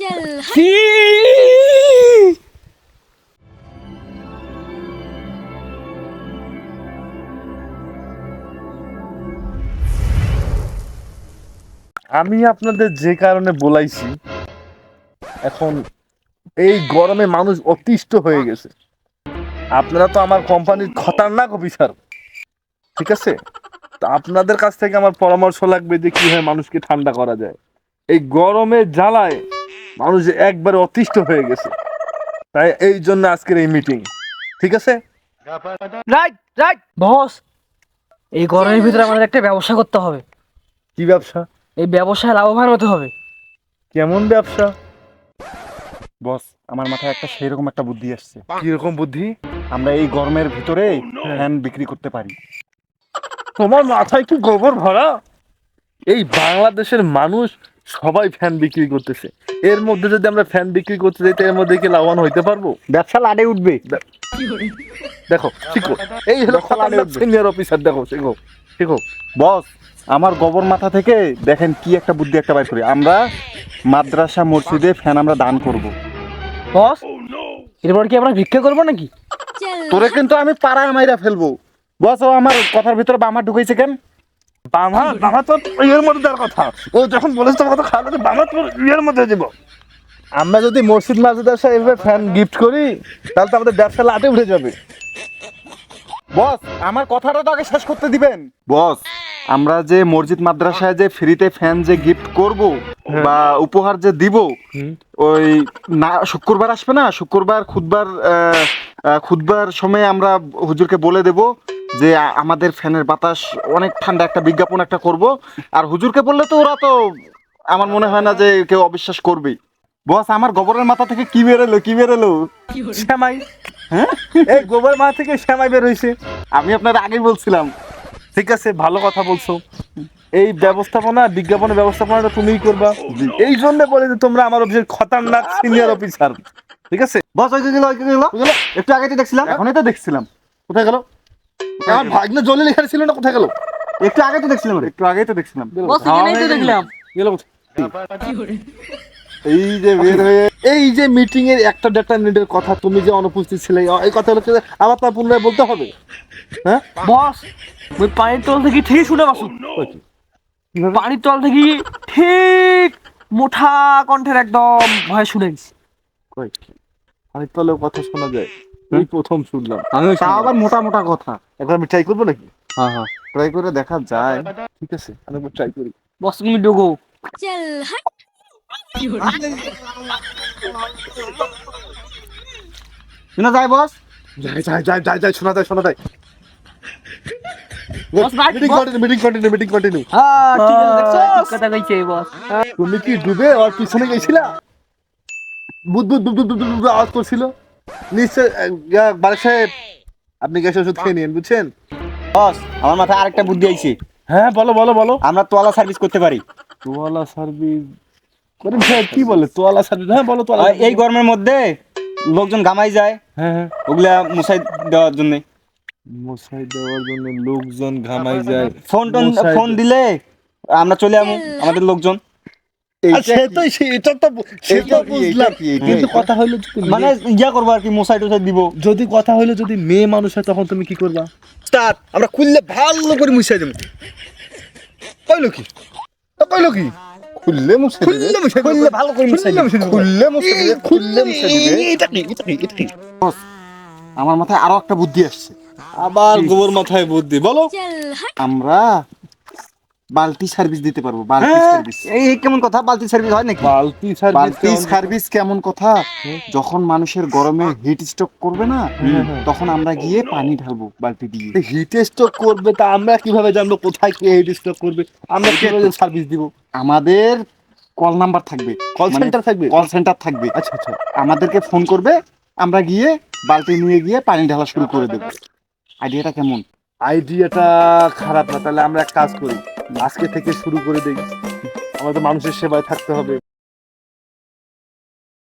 আমি আপনাদের যে কারণে বলাইছি, এখন এই গরমে মানুষ অতিষ্ঠ হয়ে গেছে। আপনারা তো আমার কোম্পানির খতরনাক অফিসার, ঠিক আছে? তো আপনাদের কাছ থেকে আমার পরামর্শ লাগবে যে কীভাবে মানুষকে ঠান্ডা করা যায়। এই গরমে জ্বালায় মানুষ একবারে অতিষ্ঠ হয়ে গেছে। তাই এই জন্য আজকের এই মিটিং ঠিক আছে? রাইট রাইট বস এই গরমের ভিতরে আমাদের একটা ব্যবসা করতে হবে। কি ব্যবসা? এই ব্যবসায় লাভবান হতে হবে। কেমন ব্যবসা? বস আমার মাথায় একটা সেরকম একটা বুদ্ধি আসছে। কীরকম বুদ্ধি? আমরা এই গরমের ভিতরে ফ্যান বিক্রি করতে পারি। তোমার মাথায় কি গোবর ভরা? এই বাংলাদেশের মানুষ সবাই ফ্যান বিক্রি করতেছে। এর মধ্যে যদি আমরা ফ্যান বিক্রি করতে যাই এর মধ্যে কি লাভবান হইতে পারব? ব্যবসা লাডে উঠবে। দেখো শিখো এই হলো সিনিয়র অফিসার দেখো শিখো শিখো বস আমার গোবর মাথা থেকে দেখেন কি একটা বুদ্ধি একটা বাইর করি। আমরা মাদ্রাসা মসজিদে ফ্যান আমরা দান করব। বস এরপর কি আমরা ভিক্ষা করব নাকি? তোরে কিন্তু আমি পাড়ায় মাইরা ফেলব। বস ও আমার কথার ভিতরে বামা ঢুকাইছে কেন? বামা বামা তো ইয়ের মধ্যে দেওয়ার কথা। ও যখন বলেছে তোমার কথা খাওয়া বামা তো ইয়ের মধ্যে দেবো। আমরা যদি মসজিদ মাদ্রাসা এভাবে ফ্যান গিফট করি তাহলে তো আমাদের ব্যবসা লাটে উঠে যাবে। বস আমার কথাটা তো আগে শেষ করতে দিবেন। বস আমরা যে মসজিদ মাদ্রাসায় যে ফ্রিতে ফ্যান যে গিফট করব বা উপহার যে দিব ওই না শুক্রবার আসবে না? শুক্রবার খুদবার খুদবার সময় আমরা হুজুরকে বলে দেব যে আমাদের ফ্যানের বাতাস অনেক ঠান্ডা একটা বিজ্ঞাপন একটা করব। আর হুজুরকে বললে তো ওরা তো আমার মনে হয় না যে কেউ অবিশ্বাস করবেই। বস আমার গোবরের মাথা থেকে কি বেরোলো কি বেরোলো শ্যামাই হ্যাঁ? এই গোবর মা থেকে শ্যামাই বের হয়েছে আমি আপনার আগেই বলছিলাম। ঠিক আছে ভালো কথা বলছো। এই ব্যবস্থাপনা বিজ্ঞাপনের ব্যবস্থাপনাটা তুমিই করবা। এই জন্য বলে যে তোমরা আমার অফিসের খতরনাক সিনিয়র অফিসার ঠিক আছে? বস ওই গেল ওই গেল। একটু আগে তো দেখছিলাম। এখনই তো দেখছিলাম। কোথায় গেল? আমার ভাগ্নে জলে লেখা ছিল না কোথায় গেল? একটু আগে তো দেখছিলাম একটু আগেই তো দেখছিলাম। দেখলাম। এই যে বের হয়ে এই যে মিটিং এর একটা ডেটা মিনিটের কথা তুমি যে অনুপস্থিত ছিলে এই আবার তা পুনরায় বলতে হবে? হ্যাঁ? বস ওই পানির তল থেকে ঠিক শুনে বাসু। পানির তল থেকে ঠিক মোটা কণ্ঠের একদম ভয় শুনে গেছি। কই? আমি তলেও কথা শোনা যায়। এই প্রথম শুনলাম। আমি আবার মোটা মোটা কথা। একবার আমি ট্রাই করব নাকি? হ্যাঁ হ্যাঁ। ট্রাই করে দেখা যায়। ঠিক আছে। আমি একবার ট্রাই করি। বস তুমি ডোগো। চল শোনা যায় বস? যাই যাই যাই যাই যাই শোনা যায় শোনা যায়। তুমি কি ডুবে ওর পিছনে গেছিলা? বুধ বুধ বুধ বুধ আওয়াজ করছিল? নিশ্চয় সাহেব আপনি গ্যাস ওষুধ খেয়ে নিন বুঝছেন? বস আমার মাথায় আরেকটা বুদ্ধি আইছে। হ্যাঁ বলো বলো বলো। আমরা তোয়ালা সার্ভিস করতে পারি। তোয়ালা সার্ভিস? করিম সাহেব কি বলে? তোয়ালা সার্ভিস? হ্যাঁ বলো তোয়ালা এই গরমের মধ্যে লোকজন গামাই যায়। হ্যাঁ হ্যাঁ। ওগুলা মশাই দেওয়ার জন্য। মশাই দেওয়ার জন্য লোকজন ঘামাই যায়। ফোন টোন ফোন দিলে আমরা চলে যাব আমাদের লোকজন। মানে যদি কথা হইল যদি মেয়ে মানুষ হয় তখন তুমি কি করবা? তার আমরা খুললে ভালো করে মুছাই দেবো। কইলো কি? কইলো কি? আমার মাথায় আরও একটা বুদ্ধি আসছে। আবার গোবর মাথায় বুদ্ধি বলো। আমরা বালতি সার্ভিস দিতে পারব বালতি হ্যাঁ, সার্ভিস এই এই কেমন কথা? বালতি সার্ভিস হয় নাকি? বালতি বালতি সার্ভিস কেমন কথা? যখন মানুষের গরমে হিট স্ট্রোক করবে না তখন আমরা গিয়ে পানি ঢালবো বালতি দিয়ে। হিট স্ট্রোক করবে তা আমরা কীভাবে জানব? কোথায় কে হিট স্ট্রোক করবে? আমরা কীভাবে সার্ভিস দিব? আমাদের কল নাম্বার থাকবে। কল সেন্টার থাকবে? কল সেন্টার থাকবে। আচ্ছা আচ্ছা। আমাদেরকে ফোন করবে আমরা গিয়ে বালতি নিয়ে গিয়ে পানি ঢালা শুরু করে দেবো। আইডিয়াটা কেমন? আইডিয়াটা খারাপ না তাহলে আমরা এক কাজ করি। আজকে থেকে শুরু করে দেই। আমাদের মানুষের সেবায় থাকতে হবে।